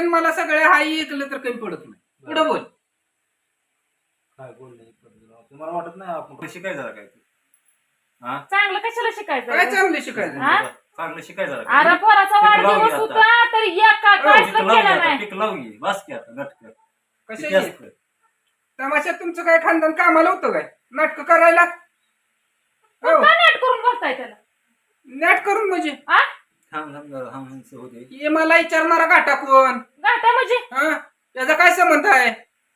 आतापर्यंत मला सगळे हाई ऐकलं तर काही पडत नाही. पुढे बोल. काय बोलले तुम्हाला वाटत नाही आपण शिकाय जरा काय ते हा? चांगलं कशाला शिकायचं? काय चांगलं शिकायचं? हा? चांगलं शिकाय जरा अरे काय. पोराचा पिकं लावून वाढदिवस घे होता तर एक का हो, काहीच पिकं लावून केलं घे आता, नाही. पिकं लावून घे. बस की आता नाटक कशाची? तमाशात तुमचं काय खानदान कामाला होतं काय? नाटक करायला? हो. नेट करून बसताय त्याला? नेट करून म्हणजे? हा? थांब थांब जरा थांब थांब, होते ये मला विचारणारा घाटा कोण? गाठा म्हणजे? हा? त्याचा काय संबंध आहे?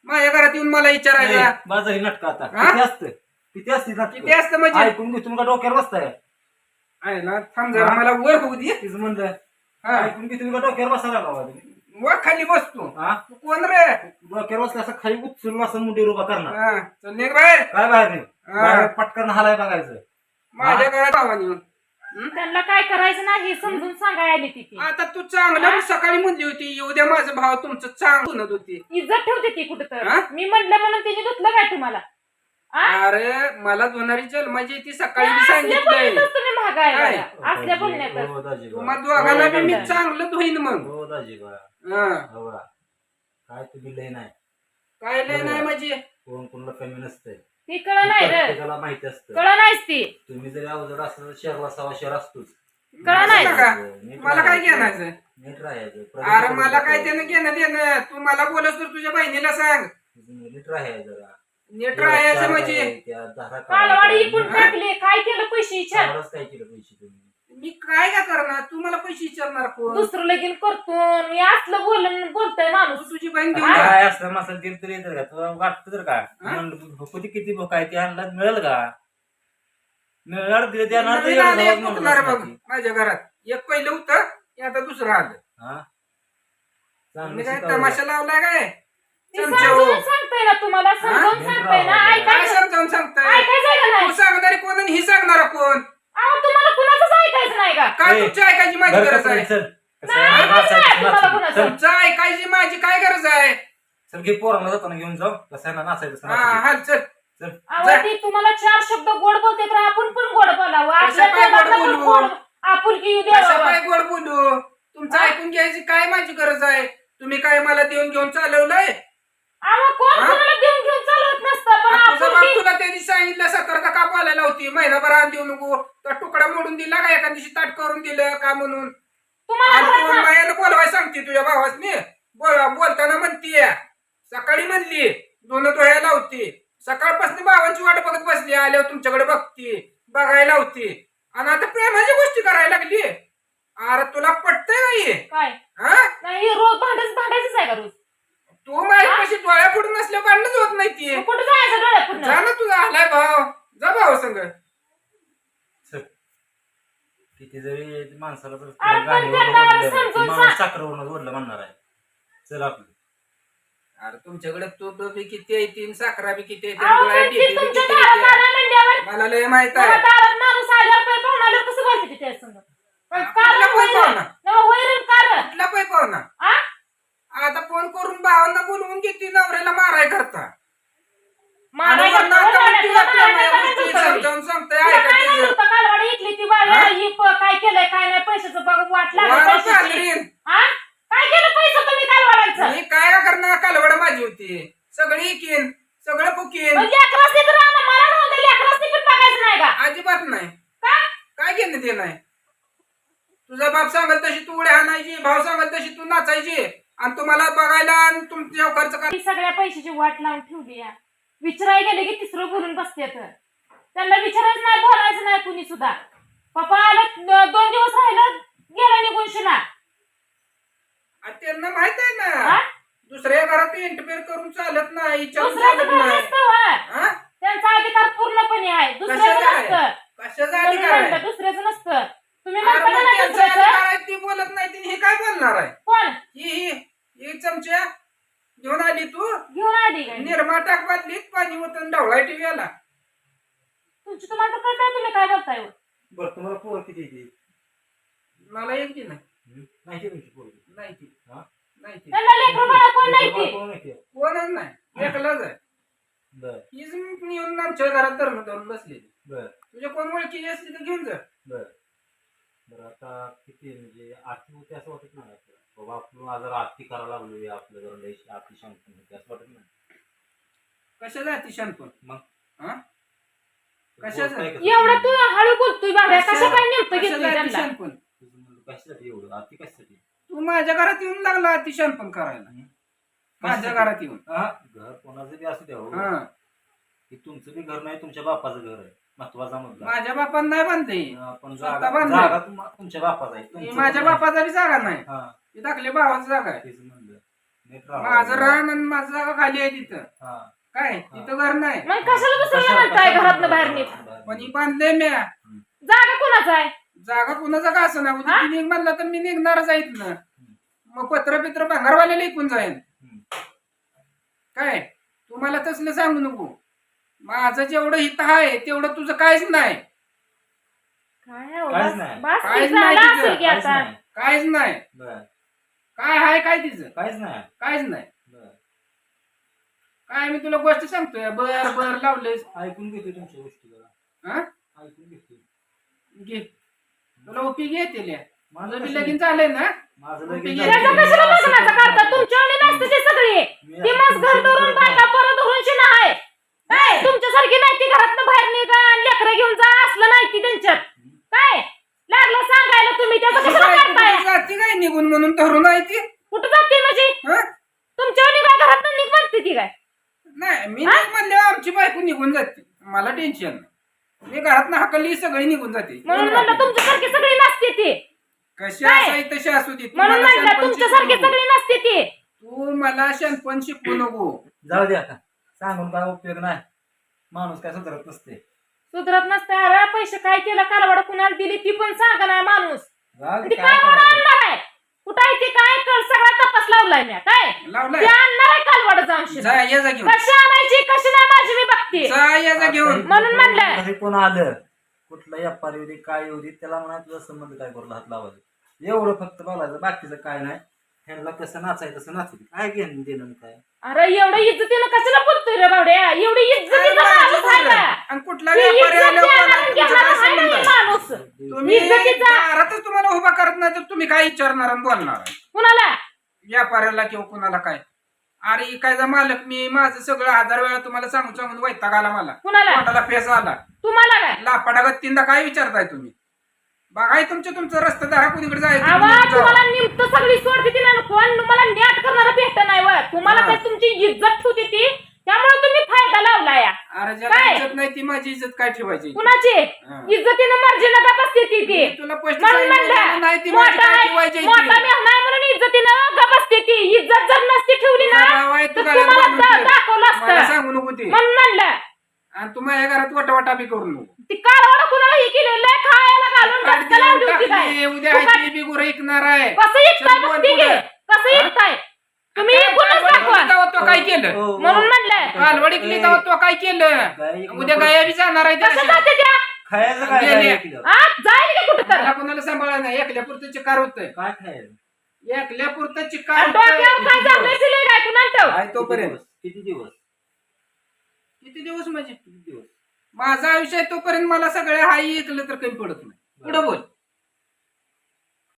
माझ्या घरात येऊन मला विचारायचा. बाजारी नाटक आता. हा? किती असतं? किती असते किती असतं म्हणजे? ऐकून घे तुम्ही का डोक्यावर बसताय? आहे ना थांब जरा मला वर होऊ दे. तीच म्हणलं हा. ऐकून घे तुम्ही का डोक्यावर बसायला लावा तुम्ही? वर खाली बसतो. हा? तू कोण रे? डोक्यावर बसल्या असं खाली उचलून असं मुंडी उभा करणार. हा. चल निघ बाहेर. काय बाहेर नाही हा. बाहेर पटकन हलाय बघायचं. माझ्या घरात आवाज येऊन? त्यांना काय करायचं नाही हे समजून सांगाय आली तिथे आता तू चांगलं सकाळी म्हणली होती येऊ द्या माझं भाव तुमचं चांगलं म्हणत होती. इज्जत ठेवते ती कुठं तर हा? मी म्हणलं म्हणून तिने धुतलं काय तुम्हाला? आ? अरे मला धुणारी जन्माची ती सकाळी मी असल्या सांगितलंय. बोलण्यातच तुम्ही महागाय काय? बघा. असल्या बोलण्यातच हो, बा. तुम्हा दोघांना बी मी हो, चांगलं धुईन मग. हो हा. हो. काय तुम्ही लय नाही. काय लय नाही म्हणजे कोण कोणाला कमी नसतंय. ती कळ नाही रे. प्रत्येकाला माहिती असतं. कळ नाहीच ती. तुम्ही जरी अवजड असलं तर शहराला सवा शहर असतोच. कळलं नाही. नीट मला काय राहायचं. घेणायचं? नीट राहायचं. अरे मला काय त्यानं घेणं देणं? तू मला बोलस तर तुझ्या बहिणीला सांग. नीट राहायचं जरा. नीट राहायचं म्हणजे? कालवाडी काय, इकून हा? टाकली. काय केलं पैसे विचार काय केलं पैसे तुम्ही? मी काय का करणार? तू मला पैसे विचारणार कोण? दुसरं लगीन करतो. मी असलं बोलून बोलतोय तू माणूस तुझी बहीण घेऊन जा. काय असलं मसाला दिल तरी येतं का? तुला वाटतं तर का? म्हणलं भुकती किती भूक आहे ती आणला मिळेल का? मिळणार दिले ते आणणार नवीन आलं एक मुकणार बघ माझ्या घरात. एक पहिलं होतं हे आता दुसरं आलं. हा? मी काय. तमाशा लावलाय काय? चमच्या हो. समजावून सांगतोय ना तुम्हाला समजावून हा? सांगतोय ना काय काय ऐकायचं समजावून सांगताय? ऐकायचं का तू नाही सांगणारी कोण आणि ही सांगणारा कोण? अहो तुम्हाला कुणाचंच का काय ए, तुमची ऐकायची माझी गरज आहे चल. कसं आहे, नाही, नाचायचं, नाही, तुम्हाला नाचायचं. कोणाचं? चल, तुमचं ऐकायची माझी काय गरज आहे चल घे पोरांना जाताना घेऊन जाऊ कसं आहे ना नाचायचं तसं हा नाचायचं. हा चल चल जा. अहो ती तुम्हाला चार शब्द गोड बोलते तर आपण पण गोड बोलावं आपल्या काय गोड पण बोलू? गोड आपुलकी येऊ कशा द्यावं काय गोड बोलू तुमचं हा? ऐकून घ्यायची काय माझी गरज आहे तुम्ही काय मला देऊन घेऊन चालवलंय अहो कोण हा? कोणाला देऊन घेऊन चालवत नसतं पण आणि तुझा बाप आपुलकी तुला त्या दिवशी सांगितलं सतर्क का बोलायला होती महिनाभर आण देऊ नको तर तुकडा मोडून दिला का एका दिवशी ताट करून दिलं का म्हणून? आणि तू बोलवाय सांगते तुझ्या भावासनी बोल बोलताना म्हणतीये. सकाळी म्हणली दोन धुयाला होती सकाळपासून भावांची वाट बघत बसली आल्यावर तुमच्याकडे बघती बघायला होती आणि आता प्रेमाची गोष्टी करायला लागली. अरे तुला पटतंय का हे? काय? हा? नाही रोज भांडायचं भांडायचंच आहे का रोज? तू माझी कशी डोळ्या पुढून नसल्या भांडणच होत नाही ती. मग कुठं जायचं डोळ्या पुढं जा ना तुझा आलाय भाव. जा भाऊ संग. किती जरी माणसाला जर त्यांना ओढलं, समजून ती माणूस सांग. साखरवरून ओढलं म्हणणार आहे. चल आपलं. अरे तुमच्याकडे तूप बी किती आहे तीन साखरा बी किती आहे अहो, गोळ्या पण बी ती किती तुमच्या किती दारात आहे. आलं म्हणल्यावर मला लय माहीत आहे. दारात माणूस आल्यावर कसं बोलते ती पण कारण कुठला पै पाहुणा? वैरण वैरण कारण. कुठला पै पाहुणा. आ? आता फोन करून भावांना बोलवून घेते नवऱ्याला माराय करता माराय आणि वरनं करता, आता वरनं म्हणते आता आपल्या मारायला गोष्टी करता तुम्ही. समजावून सांगताय तुला ऐका काय तिचं. माहीत होतं कालवाडी इकली ती बाई हा? ही प- काय केलंय काय नाही पैशाचं बघ वाट लागली वारं पैशाची. चालरीन. हा? काय केलं पैसे तुम्ही कालवाडांचं मी काय का करणार कालवड माझी होती सगळी इकीन सगळं बुकीन मग लेकरासनी तर आणा, मला राहून दे, लेकरासनी पण बघायचं नाही का अजिबात नाही का काय घेणं ते नाही तुझा बाप सांगल तशी तू उड्या आणायची भाव सांगल तशी तू नाचायची आणि तुम्हाला बघायला आणि तुमच्या खर्च कर ती सगळ्या पैशाची वाट लावून ठेवली या विचाराय गेले की तिसरं बोलून बसते तर त्यांना विचारायचं नाही बोलायचं नाही कुणी सुद्धा पप्पा आलं दोन दिवस राहिलं गेला निघून शिना त्यांना माहीत आहे? ना दुसऱ्या घरात इंटरफेअर करून चालत नाही विचारून चालत. हा? त्यांचा अधिकार पूर्णपणे आहे दुसऱ्याचं कशाचा? नसतं अधिकार आहे दुसऱ्याचं नसतं तुम्ही अरे म्हणता मग ना त्यांचा दुसऱ्याचं अधिकार आहे ती बोलत नाही ती हे काय बोलणार आहे कोण ही ही ही चमच्या घेऊन आली तू घेऊन आली काय निर्मा टाक ओतून ढवळाय टीव्ही आला. तुमची तुम्हाला तर कळतंय तुम्ही काय बोलताय. हो. बरं तुम्हाला पोरं किती येते मला एक ती नाही. नाही तुमची पोरं. नाही ती हा? नाही ती त्यांना लेकरं बाळं कोण नाही तुम्हाला ती पोरं नाही ते? कोणच नाही. एकलाच आहे. बरं. हीच येऊन आमच्या घरात धर्म धरून बसलेली. बरं. तुझ्या कोण ओळखी असली तर घेऊन जा. बरं. बरं आता किती म्हणजे आठवी होते असं वाटत नाही आपल्याला. बाबा आपण आज जरा आरती करायला लागलो आपलं जरा लय आरती शांत होते असं वाटत नाही. कशा जाती शांतपण मग? हा? कशाचं? एवढं तू हळू बोलतोय बाबा कसं काय नेमकं कशा घेतोय जाती त्यांना? शांतपण तुझं म्हणलं कशासाठी एवढं? आरती कशासाठी? तू माझ्या घरात येऊन लागला अति शांतपण करायला. माझ्या? घरात येऊन. हा, घर कोणाचं बी असू द्या हो. हा. की तुमचं बी घर नाही तुमच्या बापाचं घर आहे. महत्त्वाचा मुद्दा. माझ्या बापान नाही बांधते. आपण स्वतः जागा तुमच्या बापाचा आहे. हे तुमचं माझ्या. बापाचा बी जागा नाही. हा. ही दाखले भावाची जागा आहे. तेच म्हणलं. नीट राहा. माझं रान आणि माझं जागा खाली आहे तिथं. हा. काय? तिथं घर नाही. मग कशाला दुसऱ्याला म्हणताय घरातनं बाहेर निघ? पण ही बांधले म्या. जागा कोणाचा आहे? जागा कुणाचा का असं ना उद्या हा? ती निघ म्हणलं तर मी निघणारच आहे इथनं. मग पत्र पित्र भंगारवाल्याला ऐकून जाईन. हम्म. काय? तुम्हाला तसलं सांगू नको. माझं जेवढं हित आहे तेवढं तुझं काहीच नाही. काय काहीच नाही. बस काहीच नाही तिचं. असेल की काहीच आता? नाही. काहीच नाही. बर. काय आहे काय तिचं? काहीच नाही. काहीच नाही. बर. काय मी तुला गोष्ट सांगतोय. बर बर लावलेस ऐकून घेतोय तुमच्या गोष्टी जरा. हा? ऐकून घेतोय. घे. तुला येते ल्या. माझं बी लगीन झालंय ना? माझं. त्याचा. कशाला लग्नाचा करता? नसते ते सगळी. ती घर तुमच्या धरून करत बायका नाही. परत धरून शिना आहे काय? तुमच्यासारखी नाही ती घरातनं बाहेर निघा लेकरं घेऊन जा असलं नाही ती त्यांच्यात. काय? लागलं सांगायला तुम्ही. त्याचं तुझी कशाला बायको करताय कुठं जाती काय निघून म्हणून धरून आहे ती? कुठं जाते म्हणजे? हा? काय घरात निघ म्हणते ती काय? नाही मी नाही म्हणले आमची बायको निघून जाते. मला टेन्शन नाही. मी घरात हाकली सगळी निघून जाते. म्हणून म्हणलं तुमच्यासारखी सगळी नसते ती. कशी काय? असाय तशी असू दे. तू म्हणून मला म्हणलं शहाणपण तुमच्यासारखी शिकवू नको. सगळी नसते ती. तू मला शहाणपण शिकवू नको? जाऊ दे आता. सांगून काय उपयोग नाही. माणूस काय सुधारत नसते. सुधरत नसते. अरे पैसे काय केलं? कालवाड कुणाला दिली? ती पण सांगा नाही माणूस. जाऊ दे, ती काय करायचं? कुठं आहे ती काय कर सगळा तपास लावलाय मी काय? लावलाय. ती आणणार आहे कालवाड जाऊन शिर. जा ये जा घेऊन. कशी आणायची कशी नाही माझी मी बघते. जा ये जा घेऊन. आता म्हणून म्हणलं. घरी कोण आलं? कुठला व्यापारी येऊ दे काय येऊ दे त्याला म्हणा तुझा संबंध काय करू हात लावायचं. एवढं फक्त बोलायचं बाकीचं काय नाही. ह्यांना कसं नाचायचं तसं नाचू दे. काय घेणं देणं आणि काय? अरे एवढं इज्जतीनं कशाला बोलतोय रे बावड्या? एवढी माणूस आहे माझी का? आणि कुठला ती व्यापारी इज्जत आल्यावर द्यायला मला आणि तुमचं घ्यायला काय आहे ना संबंध हे आहे? माणूस तुम्ही इज्जतीचा दारातच तुम्हाला उभा करत नाही तर तुम्ही काय विचारणार आणि बोलणार? आहे? कुणाला? व्यापाऱ्याला किंवा कुणाला काय? अरे काय जा मालक मी माझं सगळं हजार वेळा तुम्हाला सांगून सांगून वैताग आला मला. कुणाला? फेस आला. तुम्हाला काय? लापाडागत तीनदा काय विचारताय तुम्ही? बघाय तुमचं तुमचं रस्ता दारा कुणीकडे जायचं आवा तुम्ही जावा. तुम्हाला निमत सगळी सोडते ती ना कोण? तुम्हाला न्याट करणारा भेटत नाही व. तुम्हाला हा. काय तुमची इज्जत ठेवते ती? त्यामुळे तुम्ही फायदा लावला या अरे ज्याला काय? इज्जत नाही ती माझी इज्जत काय ठेवायची? कुणाची? हा. इज्जतीनं मर्जीनं का बसते ती ती. मी तुला स्पष्ट म्हणून सांगितलं, नाही ती म्हणलं माझी मोठा काय आहे- ठेवायची मोठा ती. मेह नाही म्हणून इज्जतीनं का बसते ती. इज्जत जर नसती ठेवली ना तुझा भाव आहे, तू तर गळ्यात तुम्हाला बांधून दा- ठेव. दाखवलं मला असतं. सांगू नको ते. म्हणून म्हणलं. आणि तू माझ्या घरात वटावटा बी करू नको. ती कालवड कुणाला ही केलेलं आहे, खायला घालून काढ रस्त्याला देऊन लावली होती काय टाकली, उद्या तू आहे काय- ती बी गुरं ऐकणार आहे. कसं बोल. की कसं हा? तुम्ही कालवडी दाखवा तेव्हा तो काय केलं? हो, हो. म्हणून म्हणलं. कालवडी केली तेव्हा तो काय केलं? उद्या गाया बी जाणार आहे कसं जाते त्या? खायचं काय गेले. काय? आ, जाईल की कुठं तर? मला कोणाला सांभाळा नाही. एकल्या पुरतं चिकार होतंय. काय खायचं? आणि चिकार डोक्यावर काय होतंय. काय? कुणाला आहे तोपर्यंत? किती दिवस? किती दिवस म्हणजे? किती दिवस? माझं आयुष्य आहे तोपर्यंत मला सगळ्या हाई ऐकलं तर कमी पडत नाही. पुढे बोल.